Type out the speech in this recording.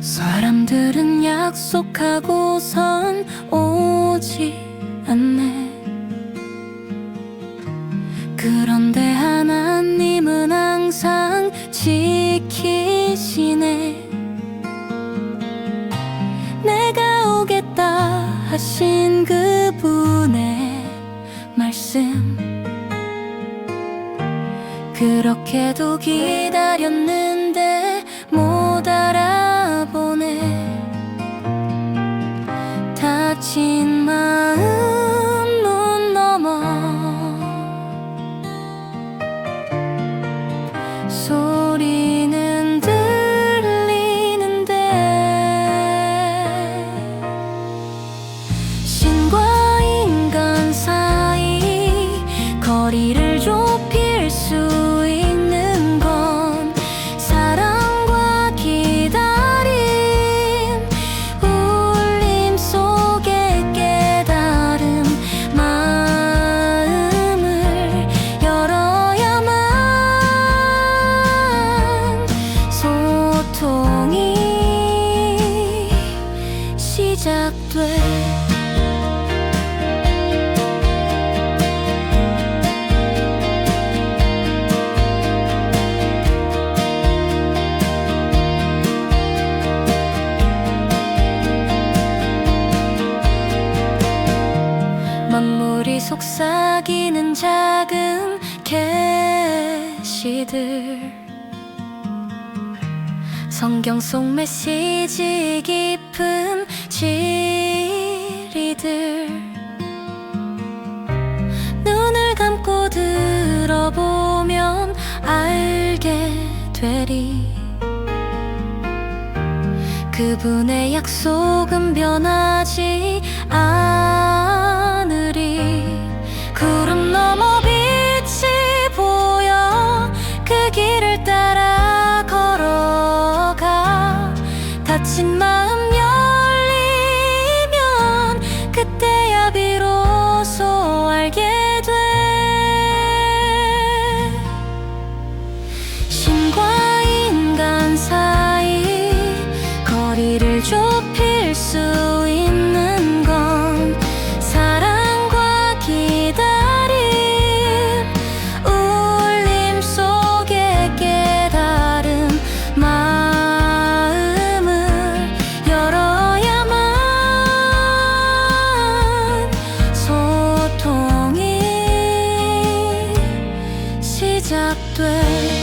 사람들은 약속하고선 오지 않네. 그런데 하나님은 항상 지키시네. 내가 오겠다 하신 그분의 말씀. 그렇게도 기다렸는데 신과 인간 사이 거리를 좁힐 수 있는 건 사랑과 기다림 울림 속에 깨달음 마음을 열어야만 소통이 시작돼 속삭이는 작은 계시들. 성경 속 메시지 깊은 진리들. 눈을 감고 들어보면 알게 되리. 그분의 약속은 변하지 않으 좁힐 수 있는 건 사랑과 기다림. 울림 속에 깨달음 마음을 열어야만 소통이 시작돼